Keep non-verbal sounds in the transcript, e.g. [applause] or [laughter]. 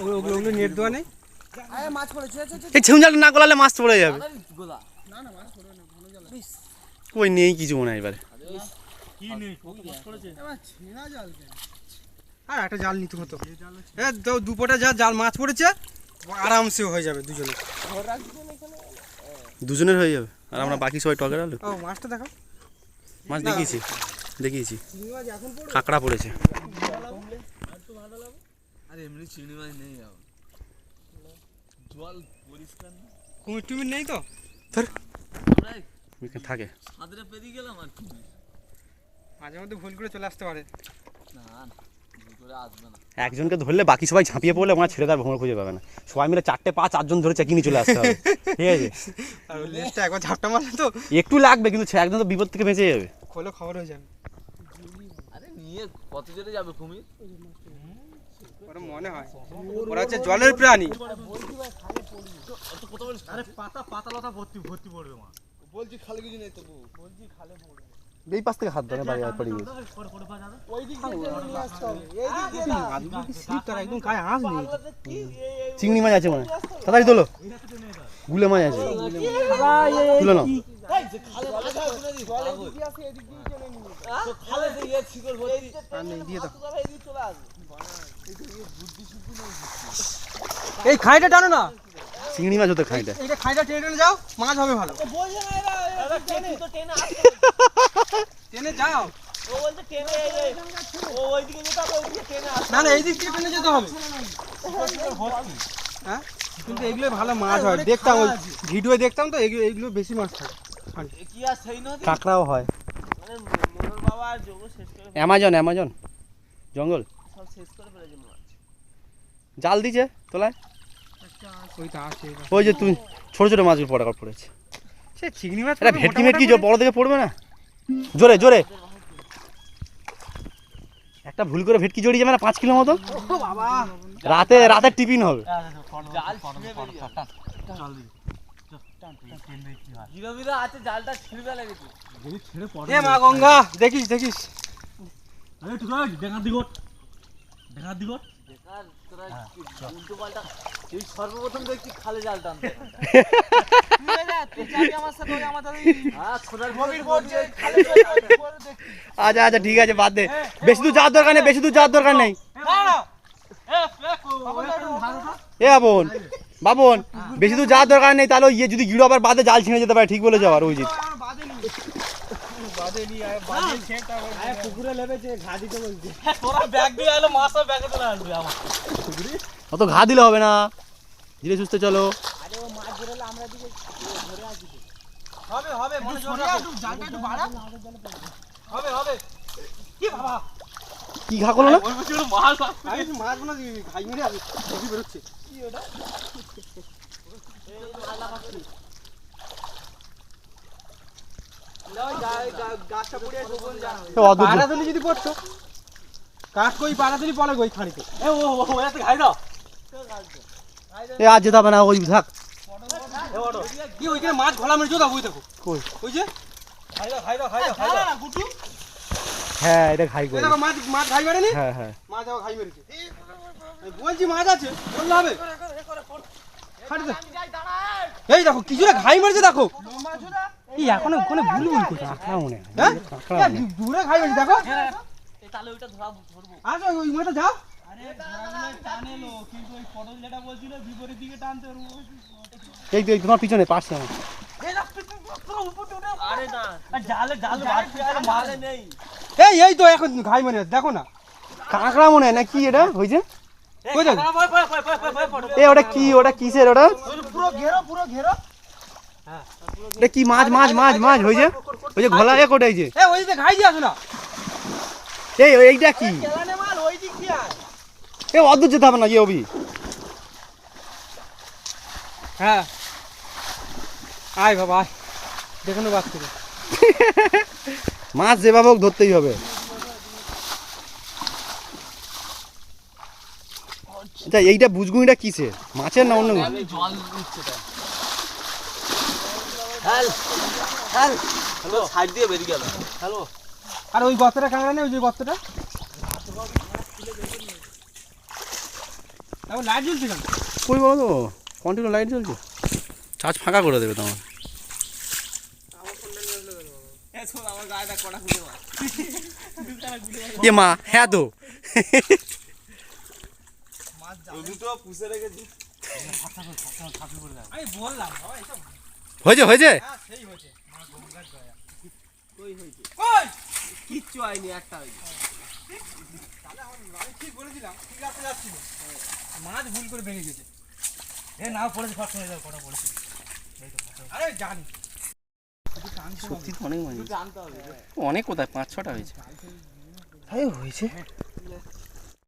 ওগুলো নেট দেওয়া নেই? এই না গলালে মাছ পড়ে যাবে। ওই নেই কিছু মনে হয় এবারে। আর একটা জাল নিতে হতো। এ তো দুপটা যা জাল মাছ পড়েছে আরামসে হয়ে যাবে দুজনে। দুজনের হয়ে যাবে। আর আমরা বাকি সবাই টকের আলু? ও মাছটা দেখো মাছ দেখিয়েছি দেখিয়েছি। কাঁকড়া পড়েছে। আরে এমনি চিংড়ি মাছ নেই এখন জল পরিষ্কার না। কুমির টুমির নেই তো? এখানে থাকে। সাঁতরে পেরিয়ে গেলাম আর কি? মাঝে মধ্যে ভুল করে চলে আসতে পারে। না একজনকে ধরলে বাকি সবাই ঝাঁপিয়ে পড়লে আমার ছেড়ে তার ভ্রমণ খুঁজে পাবে না। সবাই মিলে চারটে পাঁচ চারজন ধরে চেকিনি চলে আসতে হবে। ঠিক আছে? [laughs] আর ওই লেজটা একবার ঝাপটা মারলে তো একটু লাগবে কিন্তু একজন তো বিপদ থেকে বেঁচে যাবে। খোলো খবর হয়ে যাবে। আরে নিয়ে কত জোরে যাবে কুমির? ওরা মনে হয় ওরা হচ্ছে জলের প্রাণী পাতা পাতা লতা ভর্তি ভর্তি পড়বে মা বলছি খালে কিছু নেই তবু এই পাশ থেকে হাত ধরে বাড়ি আর পড়ে গেছে একদম গায়ে আঁশ নেই চিংড়ি মাছ আছে মনে হয় তাড়াতাড়ি তোলো গুলে মাছ আছে তুলো না খালে দিয়ে ইয়ে শিকড় ভর্তি আর নেই দিয়ে দাও এই খাইটা টানো না। চিংড়ি মাছ হতে খাইটা এইটা খাইটা টেনে টেনে যাও মাছ হবে ভালো। বলছে না এরা টেনে তো টেনে আসবে টেনে যাও। না না এই দিক থেকে টেনে যেতে হবে। হ্যাঁ? কিন্তু এগুলো ভালো মাছ হয়। দেখতাম ওই ভিডিও দেখতাম তো এগুলো এগুলো বেশি মাছ থাকে। এ কি আর সেই নদী কাঁকড়াও হয় মানে অ্যামাজন অ্যামাজন। জঙ্গল। জাল দিছে তোলায়? ওই আছে ওই যে তুই ছোট ছোট মাছগুলো পড়া পড়েছে। সে চিংড়ি মাছ এটা ভেটকি মেটকি যে বড় থেকে পড়বে না? জোরে জোরে। একটা ভুল করে ভেটকি জড়িয়ে যাবে না পাঁচ কিলো মতো? বাবা। রাতে রাতের টিফিন হবে। জাল ছিঁড়ে বেরিয়ে চল দিবি টান ট্রেন দেখি কি হয় হিরো মিরো আছে জালটা ছিঁড়বে লেগেছে যদি ছেড়ে পড়ে এ মা গঙ্গা দেখিস দেখিস। দেখা সর্বপ্রথম দেখছি খালে জাল টানতে আচ্ছা আচ্ছা ঠিক আছে বাদ দে। বেশি দূর যাওয়ার দরকার নেই বেশি দূর যাওয়ার দরকার নেই। এ বাবন বাবন বেশি দূর যাওয়ার দরকার নেই তাহলে ওই ইয়ে যদি গিড়ো আবার বাদে জাল ছিঁড়ে যেতে পারে ঠিক বলে যাওয়ার ওই যে পুকুরে লেবেছে ঘা দিতে বলছে। তোরা ব্যাগ দিয়ে এলো মাছ ব্যাগে চলে আসবে আমার। অত ঘা দিলে হবে না। ধীরে সুস্থে চলো। হবে হবে মনে জোর রাখো। জালটা একটু বাড়া। হবে হবে। কি বাবা? কি ঘা করল না? মাছ আমি মাছ ঘাই মেরে আমি বেরোচ্ছে। এ অদ্ভুত পাড়াতলি যদি পড়তো কাঠ কই পড়ে কই খানিতে এ ও ও ও এত খাই দাও এ আজ যেতে হবে না ওই থাক কি ওইখানে মাছ ঘোলা মেরেছো দেখো ওই দেখো কই ওই যে খাই দাও খাই দাও খাই দাও খাই দাও হ্যাঁ এটা খাই করে দেখো মাছ মাছ ঘাই মেরেনি হ্যাঁ হ্যাঁ মাছ মেরেছে বলছি মাছ আছে বললে হবে এই দেখো কি ঘাই মেরেছে দেখো এই এখনও ওখানে ভুল ভুল করছে কাঁকড়া মনে হয় হ্যাঁ মনে হয়। দূরে ঘাই মেরেছে দেখো তাহলে ওইটা ধরা ধরবো আসো ওই মাঠে যাও এই তোমার পিছনে পাশে আমার আরে না জালে জালে বাড়তে আলো মালে নেই এই এই তো এখন ঘাই মেরে দেখো না কাঁকড়া মনে হয় না কি এটা হয়েছে ওটা কি ওটা কিসের ওটা পুরো ঘেরো পুরো ঘেরো এটা কি মাছ মাছ মাছ মাছ হয়েছে। ওই যে ঘোলা এক যে। ওই যে ঘাই দিয়ে আসো না। এই এইটা কি। এ অদ্ভুত যেতে হবে না ইয়ে অবি হ্যাঁ। আয় বাবা আয়। দেখুন বাদ থেকে মাছ যেভাবে হোক ধরতেই হবে। আচ্ছা এইটা বুঝগুনিটা কিসের মাছের না অন্য জল হ্যাল হ্যাল হ্যালো সাইড দিয়ে বেরিয়ে গেল। হ্যালো। আর ওই গর্তটা কাঁকড়া নেই ওই যে গর্তটা? তারপর লাইট জ্বলছে কেন? কই বলো তো? কন্টিনিউ লাইট জ্বলছে? চার্জ ফাঁকা করে দেবে তোমার। এ মা হ্যাঁ তো। দুটো পুষে রেখেছি আমি বললাম হয়েছে হয়েছে? হ্যাঁ কিচ্ছু হয়নি একটা ঠিক বলেছিলাম ঠিক মাছ ভুল করে ভেঙে গেছে। এ নাও পড়েছে ফার্স্ট হয়ে যাও কটা পড়েছে। আরে জানি। সত্যি তো অনেক অনেক কোথায় পাঁচ ছটা হয়েছে। হয়েছে?